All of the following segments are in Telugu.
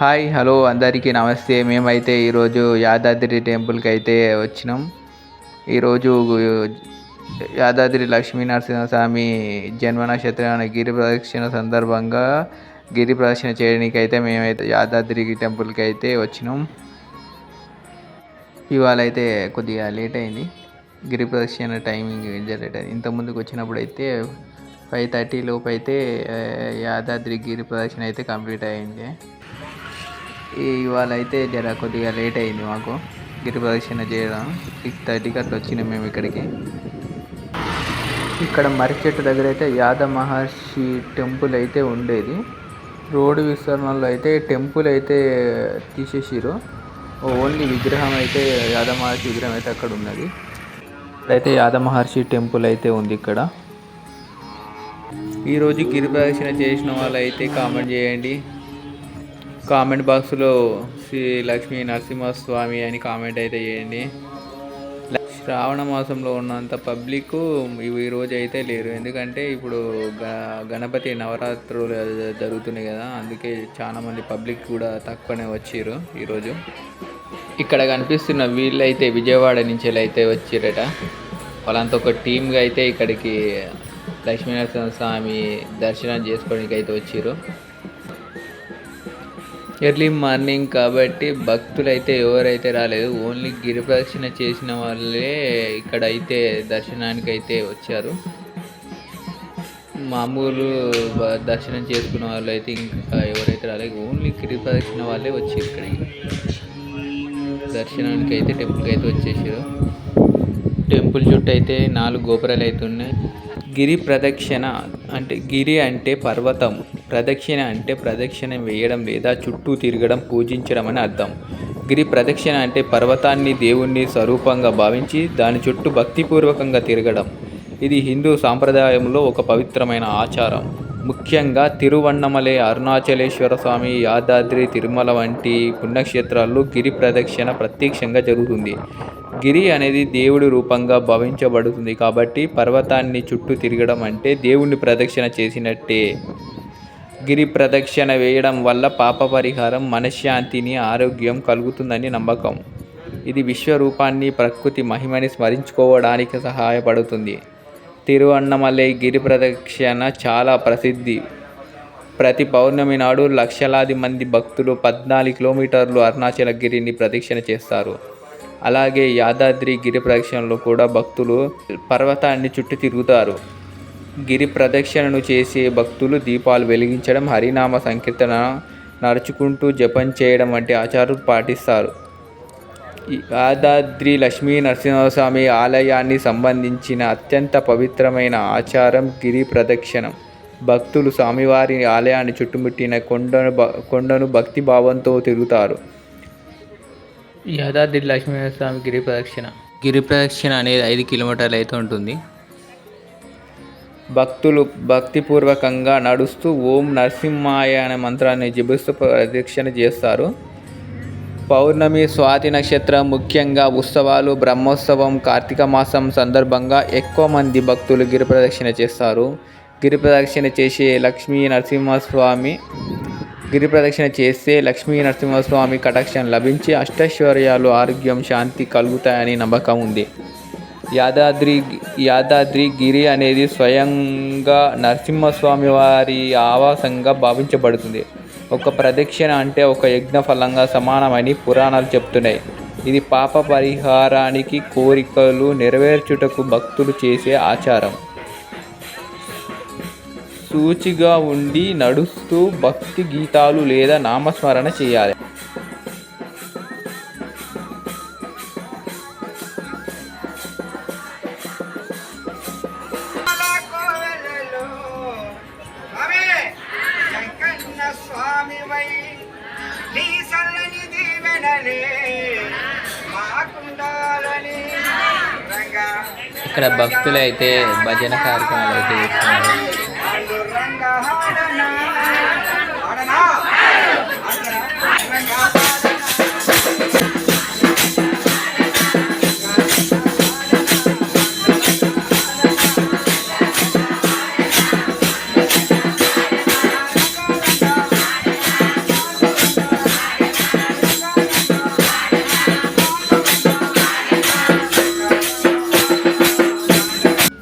హాయ్ హలో అందరికీ నమస్తే. మేమైతే ఈరోజు యాదాద్రి టెంపుల్కి అయితే వచ్చినాం. ఈరోజు యాదాద్రి లక్ష్మీ నరసింహస్వామి జన్మ నక్షత్రాన్ని గిరి ప్రదక్షిణ సందర్భంగా గిరి ప్రదక్షిణ చేయడానికి అయితే మేమైతే యాదాద్రి టెంపుల్కి అయితే వచ్చినాం. ఇవాళ అయితే కొద్దిగా లేట్ అయింది. గిరి ప్రదక్షిణ టైమింగ్ లేట్ అయింది ఇంతకుముందుకు వచ్చినప్పుడు అయితే ఫైవ్ థర్టీ లోపు అయితే యాదాద్రి గిరి ప్రదక్షిణ అయితే కంప్లీట్ అయింది. ఇవాళ అయితే జర కొద్దిగా లేట్ అయింది మాకు. గిరి ప్రదక్షిణ చేయడం. సిక్స్ థర్టీకి అట్లా వచ్చినాం మేము ఇక్కడికి. ఇక్కడ మర్రి చెట్టు దగ్గర అయితే యాద మహర్షి టెంపుల్ అయితే ఉండేది. రోడ్డు విస్తరణలో అయితే టెంపుల్ అయితే తీసేసిరు ఓన్లీ విగ్రహం అయితే యాద మహర్షి విగ్రహం అయితే అక్కడ ఉన్నది. అయితే యాద మహర్షి టెంపుల్ అయితే ఉంది ఇక్కడ. ఈరోజు గిరి ప్రదక్షిణ చేసిన వాళ్ళు అయితే కామెంట్ చేయండి. కామెంట్ బాక్స్లో శ్రీ లక్ష్మీ నరసింహస్వామి అని కామెంట్ అయితే చేయండి. శ్రావణ మాసంలో ఉన్నంత పబ్లిక్ ఈరోజు అయితే లేరు. ఎందుకంటే ఇప్పుడు గణపతి నవరాత్రులు జరుగుతున్నాయి కదా అందుకే చాలా మంది పబ్లిక్ కూడా తక్కువనే వచ్చారు ఈరోజు. ఇక్కడ కనిపిస్తున్న వీళ్ళైతే విజయవాడ నుంచి అయితే వచ్చారట వాళ్ళంతా ఒక టీమ్గా అయితే ఇక్కడికి లక్ష్మీనరసింహ స్వామి దర్శనం చేసుకోవడానికి అయితే వచ్చారు ఎర్లీ మార్నింగ్ కాబట్టి భక్తులు అయితే ఎవరైతే రాలేదు ఓన్లీ గిరి ప్రదక్షిణ చేసిన వాళ్ళే ఇక్కడ అయితే దర్శనానికి అయితే వచ్చారు. మామూలు దర్శనం చేసుకున్న వాళ్ళు అయితే ఇంకా ఎవరైతే రాలేదు ఓన్లీ గిరి ప్రదక్షిణ వాళ్ళే వచ్చి ఇక్కడికి దర్శనానికి అయితే టెంపుల్కి అయితే వచ్చేసారు. టెంపుల్ చుట్టూ అయితే నాలుగు గోపురాలు అయితే ఉన్నాయి. గిరి ప్రదక్షిణ అంటే గిరి అంటే పర్వతం ప్రదక్షిణ అంటే ప్రదక్షిణ వేయడం లేదా చుట్టూ తిరగడం పూజించడం అని అర్థం. గిరి ప్రదక్షిణ అంటే పర్వతాన్ని దేవుణ్ణి స్వరూపంగా భావించి దాని చుట్టూ భక్తిపూర్వకంగా తిరగడం. ఇది హిందూ సాంప్రదాయంలో ఒక పవిత్రమైన ఆచారం. ముఖ్యంగా తిరువన్నమలై అరుణాచలేశ్వర స్వామి యాదాద్రి తిరుమల వంటి పుణ్యక్షేత్రాల్లో గిరి ప్రదక్షిణ ప్రత్యక్షంగా జరుగుతుంది. గిరి అనేది దేవుడి రూపంగా భావించబడుతుంది కాబట్టి పర్వతాన్ని చుట్టూ తిరగడం అంటే దేవుణ్ణి ప్రదక్షిణ చేసినట్టే. గిరి ప్రదక్షిణ వేయడం వల్ల పాప పరిహారం మనశ్శాంతిని ఆరోగ్యం కలుగుతుందని నమ్మకం. ఇది విశ్వరూపాన్ని ప్రకృతి మహిమని స్మరించుకోవడానికి సహాయపడుతుంది. తిరువన్నమలై గిరి ప్రదక్షిణ చాలా ప్రసిద్ధి. ప్రతి పౌర్ణమి నాడు లక్షలాది మంది భక్తులు పద్నాలుగు కిలోమీటర్లు అరుణాచల గిరిని ప్రదక్షిణ చేస్తారు. అలాగే యాదాద్రి గిరి ప్రదక్షిణలో కూడా భక్తులు పర్వతాన్ని చుట్టూ తిరుగుతారు. గిరి ప్రదక్షిణను చేసే భక్తులు దీపాలు వెలిగించడం హరినామ సంకీర్తన నడుచుకుంటూ జపం చేయడం వంటి ఆచారాలు పాటిస్తారు. యాదాద్రి లక్ష్మీ నరసింహస్వామి ఆలయాన్ని సంబంధించిన అత్యంత పవిత్రమైన ఆచారం గిరి ప్రదక్షిణం. భక్తులు స్వామివారి ఆలయాన్ని చుట్టుముట్టిన కొండను కొండను భక్తి భావంతో తిరుగుతారు. యాదాద్రి లక్ష్మీనరస్వామి గిరి ప్రదక్షిణ. గిరి ప్రదక్షిణ అనేది ఐదు కిలోమీటర్లు అయితే ఉంటుంది. భక్తులు భక్తిపూర్వకంగా నడుస్తూ ఓం నరసింహాయ అనే మంత్రాన్ని జపిస్తూ ప్రదక్షిణ చేస్తారు. పౌర్ణమి స్వాతి నక్షత్రం ముఖ్యంగా ఉత్సవాలు బ్రహ్మోత్సవం కార్తీక మాసం సందర్భంగా ఎక్కువ మంది భక్తులు గిరి ప్రదక్షిణ చేస్తారు. గిరి ప్రదక్షిణ చేసే లక్ష్మీ నరసింహస్వామి గిరి ప్రదక్షిణ చేస్తే లక్ష్మీ నరసింహస్వామి కటాక్షం లభించి అష్టైశ్వర్యాలు ఆరోగ్యం శాంతి కలుగుతాయని నమ్మకం ఉంది. యాదాద్రి యాదాద్రి గిరి అనేది స్వయంగా నరసింహస్వామి వారి ఆవాసంగా భావించబడుతుంది. ఒక ప్రదక్షిణ అంటే ఒక యజ్ఞ ఫలంగా సమానమని పురాణాలు చెప్తున్నాయి. ఇది పాప పరిహారానికి కోరికలు నెరవేర్చుటకు భక్తులు చేసే ఆచారం. సూచిగా ఉండి నడుస్తూ భక్తి గీతాలు లేదా నామస్మరణ చేయాలి. ఇక్కడ భక్తులు అయితే భజన కార్యక్రమాలు అయితే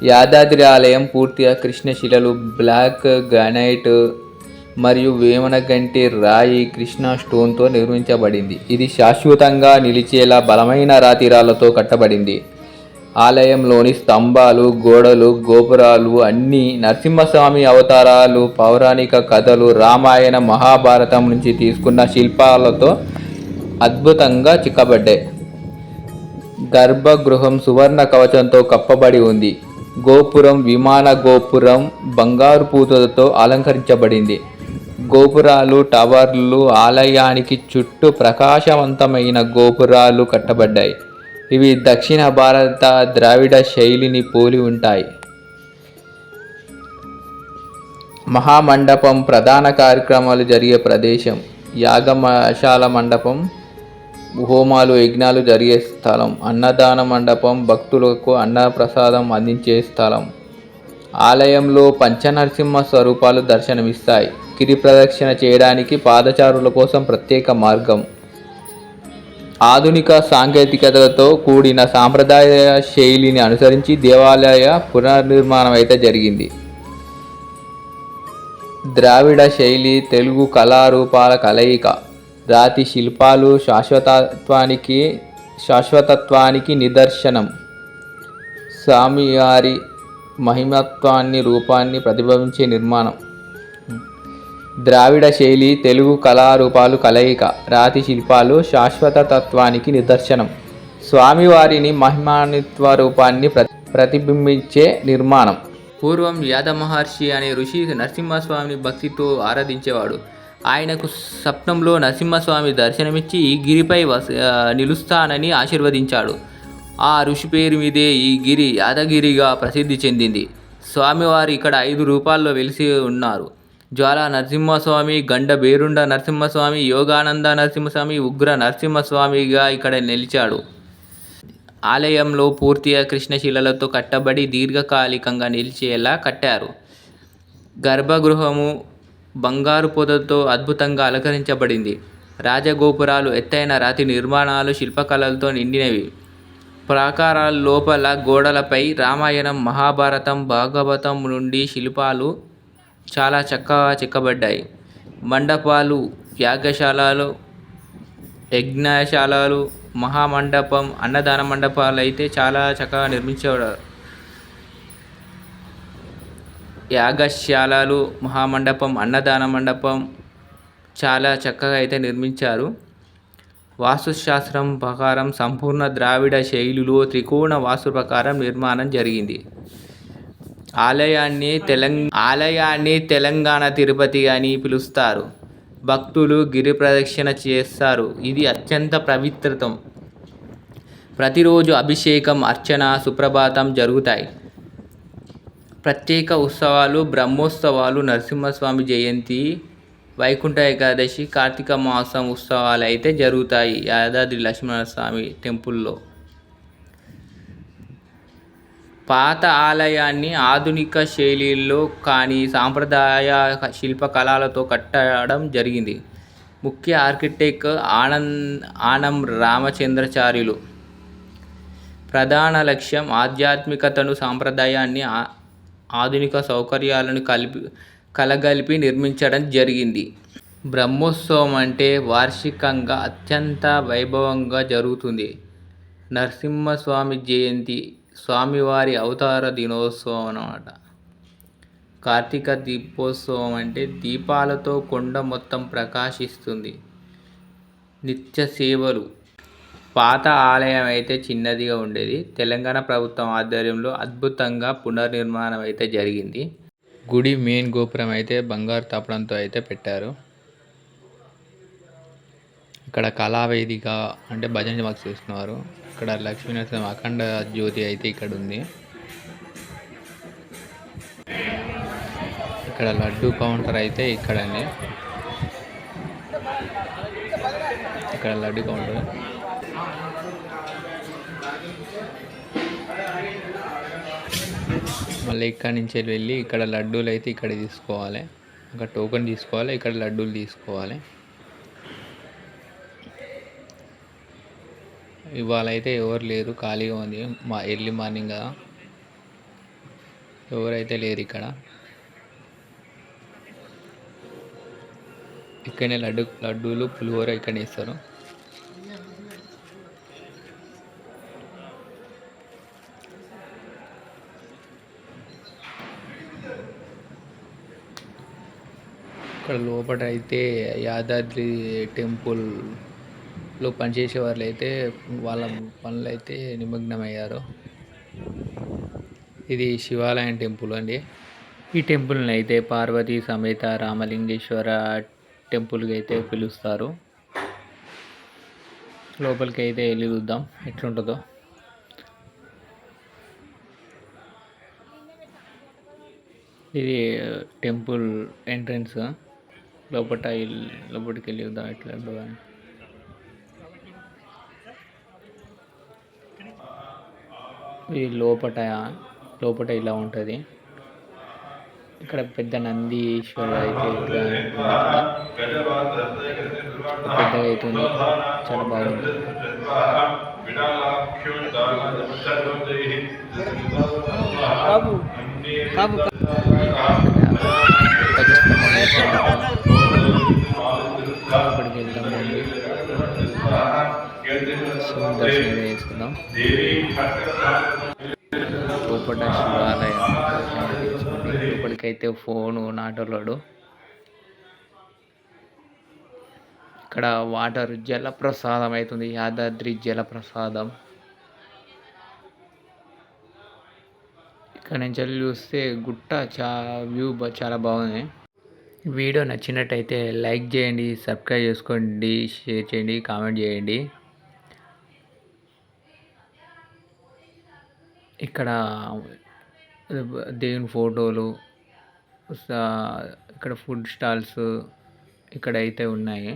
యాదాద్రి ఆలయం పూర్తిగా కృష్ణశిలలు బ్లాక్ గ్రానైట్ మరియు వేమనగంటి రాయి కృష్ణ స్టోన్తో నిర్మించబడింది. ఇది శాశ్వతంగా నిలిచేలా బలమైన రాతిరాలతో కట్టబడింది. ఆలయంలోని స్తంభాలు గోడలు గోపురాలు అన్నీ నరసింహస్వామి అవతారాలు పౌరాణిక కథలు రామాయణ మహాభారతం నుంచి తీసుకున్న శిల్పాలతో అద్భుతంగా చిక్కబడ్డాయి. గర్భగృహం సువర్ణ కవచంతో కప్పబడి ఉంది. గోపురం విమాన గోపురం బంగారు పూతలతో అలంకరించబడింది. గోపురాలు టవర్లు ఆలయానికి చుట్టూ ప్రకాశవంతమైన గోపురాలు కట్టబడ్డాయి. ఇవి దక్షిణ భారత ద్రావిడ శైలిని పోలి ఉంటాయి. మహామండపం ప్రధాన కార్యక్రమాలు జరిగే ప్రదేశం. యాగమశాల మండపం హోమాలు యజ్ఞాలు జరిగే స్థలం. అన్నదాన మండపం భక్తులకు అన్న ప్రసాదం అందించే స్థలం. ఆలయంలో పంచనరసింహ స్వరూపాలు దర్శనమిస్తాయి. గిరి ప్రదక్షిణ చేయడానికి పాదచారుల కోసం ప్రత్యేక మార్గం. ఆధునిక సాంకేతికతలతో కూడిన సాంప్రదాయ శైలిని అనుసరించి దేవాలయ పునర్నిర్మాణం అయితే జరిగింది. ద్రావిడ శైలి తెలుగు కళారూపాల కలయిక. రాతి శిల్పాలు శాశ్వతత్వానికి శాశ్వతత్వానికి నిదర్శనం. స్వామివారి మహిమత్వాన్ని రూపాన్ని ప్రతిబింబించే నిర్మాణం. ద్రావిడ శైలి తెలుగు కళారూపాలు కలయిక రాతి శిల్పాలు శాశ్వత తత్వానికి నిదర్శనం. స్వామివారిని మహిమానిత్వ రూపాన్ని ప్రతిబింబించే నిర్మాణం. పూర్వం యాదమహర్షి అనే ఋషి నరసింహస్వామిని భక్తితో ఆరాధించేవాడు. ఆయనకు స్వప్నంలో నరసింహస్వామి దర్శనమిచ్చి ఈ గిరిపై వస నిలుస్తానని ఆశీర్వదించాడు. ఆ ఋషి పేరు మీదే ఈ గిరి యాదగిరిగా ప్రసిద్ధి చెందింది. స్వామివారు ఇక్కడ ఐదు రూపాల్లో వెలిసి ఉన్నారు. జ్వాల నరసింహస్వామి గండ బేరుండ నరసింహస్వామి యోగానంద నరసింహస్వామి ఉగ్ర నరసింహస్వామిగా ఇక్కడ నిలిచాడు. ఆలయంలో పూర్తిగా కృష్ణశిలలతో కట్టబడి దీర్ఘకాలికంగా నిలిచేలా కట్టారు. గర్భగృహము బంగారు పొదతో అద్భుతంగా అలంకరించబడింది. రాజగోపురాలు ఎత్తైన రాతి నిర్మాణాలు శిల్పకళలతో నిండినవి. ప్రాకారాల లోపల గోడలపై రామాయణం మహాభారతం భాగవతం నుండి శిల్పాలు చాలా చక్కగా చెక్కబడ్డాయి. మండపాలు యాగశాలలు యజ్ఞశాలలు మహామండపం అన్నదాన మండపాలు అయితే చాలా చక్కగా నిర్మించబడారు యాగశాలలు మహామండపం అన్నదాన మండపం చాలా చక్కగా అయితే నిర్మించారు. వాస్తుశాస్త్రం ప్రకారం సంపూర్ణ ద్రావిడ శైలిలో త్రికోణ వాస్తు ప్రకారం నిర్మాణం జరిగింది. ఆలయాన్ని తెలంగ ఆలయాన్ని తెలంగాణ తిరుపతి అని పిలుస్తారు. భక్తులు గిరి ప్రదక్షిణ చేస్తారు. ఇది అత్యంత పవిత్రతం. ప్రతిరోజు అభిషేకం అర్చన సుప్రభాతం జరుగుతాయి. ప్రత్యేక ఉత్సవాలు బ్రహ్మోత్సవాలు నరసింహస్వామి జయంతి వైకుంఠ ఏకాదశి కార్తీక మాసం ఉత్సవాలు అయితే జరుగుతాయి యాదాద్రి లక్ష్మణస్వామి టెంపుల్లో. పాత ఆలయాన్ని ఆధునిక శైలిలో కానీ సాంప్రదాయ శిల్పకళలతో కట్టడం జరిగింది. ముఖ్య ఆర్కిటెక్ట్ ఆనంద్ ఆనం రామచంద్రచార్యులు. ప్రధాన లక్ష్యం ఆధ్యాత్మికతను సాంప్రదాయాన్ని ఆధునిక సౌకర్యాలను కలిపి కలగలిపి నిర్మించడం జరిగింది. బ్రహ్మోత్సవం అంటే వార్షికంగా అత్యంత వైభవంగా జరుగుతుంది. నరసింహస్వామి జయంతి స్వామివారి అవతార దినోత్సవం అన్నమాట కార్తీక దీపోత్సవం అంటే దీపాలతో కొండ మొత్తం ప్రకాశిస్తుంది. నిత్య సేవలు పాత ఆలయం అయితే చిన్నదిగా ఉండేది. తెలంగాణ ప్రభుత్వం ఆధ్వర్యంలో అద్భుతంగా పునర్నిర్మాణం అయితే జరిగింది. గుడి మెయిన్ గోపురం అయితే బంగారు తప్పడంతో అయితే పెట్టారు. ఇక్కడ కళావేదిక అంటే భజన బాక్స్ చేస్తున్నారు ఇక్కడ లక్ష్మీనరసింహ అఖండ జ్యోతి అయితే ఇక్కడ ఉంది. ఇక్కడ లడ్డు కౌంటర్ అయితే ఇక్కడనే ఇక్కడ లడ్డు కౌంటర్. మళ్ళీ ఇక్కడ నుంచి వెళ్ళి ఇక్కడ లడ్డూలు అయితే ఇక్కడ తీసుకోవాలి. ఇంకా టోకెన్ తీసుకోవాలి ఇక్కడ లడ్డూలు తీసుకోవాలి. ఇవాళ అయితే ఎవరు లేరు ఖాళీగా ఉంది. మా ఎర్లీ మార్నింగ్ కదా. ఎవరైతే లేరు ఇక్కడ. ఇక్కడనే లడ్డు లడ్డూలు పులిహోర ఇక్కడనే ఇస్తారు ఇక్కడ లోపల అయితే యాదాద్రి టెంపుల్లో పనిచేసే వాళ్ళు అయితే వాళ్ళ పనులు అయితే నిమగ్నమయ్యారు. ఇది శివాలయం టెంపుల్ అండి. ఈ టెంపుల్ని అయితే పార్వతీ సమేత రామలింగేశ్వర టెంపుల్కి అయితే పిలుస్తారు. లోపలికి అయితే వెళ్ళి చూద్దాం ఎట్లుంటుందో. ఇది టెంపుల్ ఎంట్రన్స్. లోపల లోపలికి వెళ్ళి చూద్దాం ఎట్లా ఉంటుందో అని. ఇది లోపట లోపట ఇలా ఉంటుంది. ఇక్కడ పెద్ద నందీశ్వర అయితే. పెద్దగా అవుతుంది చాలా బాగుంది. బాబు బాబు ఇక్కడికి వెళ్దామండి దర్శనం చేసుకుందాం లోపల శివాలయం. అయితే ఫోను నాటోళ్ళడు ఇక్కడ వాటర్ జలప్రసాదం అవుతుంది యాదాద్రి జలప్రసాదం. ఇక్కడ నుంచి వెళ్ళి చూస్తే గుట్ట చా వ్యూ చాలా బాగుంది. వీడియో నచ్చినట్టయితే లైక్ చేయండి సబ్స్క్రైబ్ చేసుకోండి షేర్ చేయండి కామెంట్ చేయండి. ఇక్కడ దేవుని ఫోటోలు ఇక్కడ ఫుడ్ స్టాల్స్ ఇక్కడ అయితే ఉన్నాయి.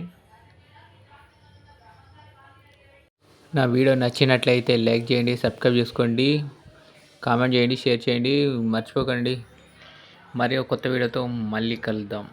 నా వీడియో నచ్చినట్లయితే లైక్ చేయండి సబ్స్క్రైబ్ చేసుకోండి కామెంట్ చేయండి షేర్ చేయండి మర్చిపోకండి. మరి కొత్త వీడియోతో మళ్ళీ కలుద్దాం.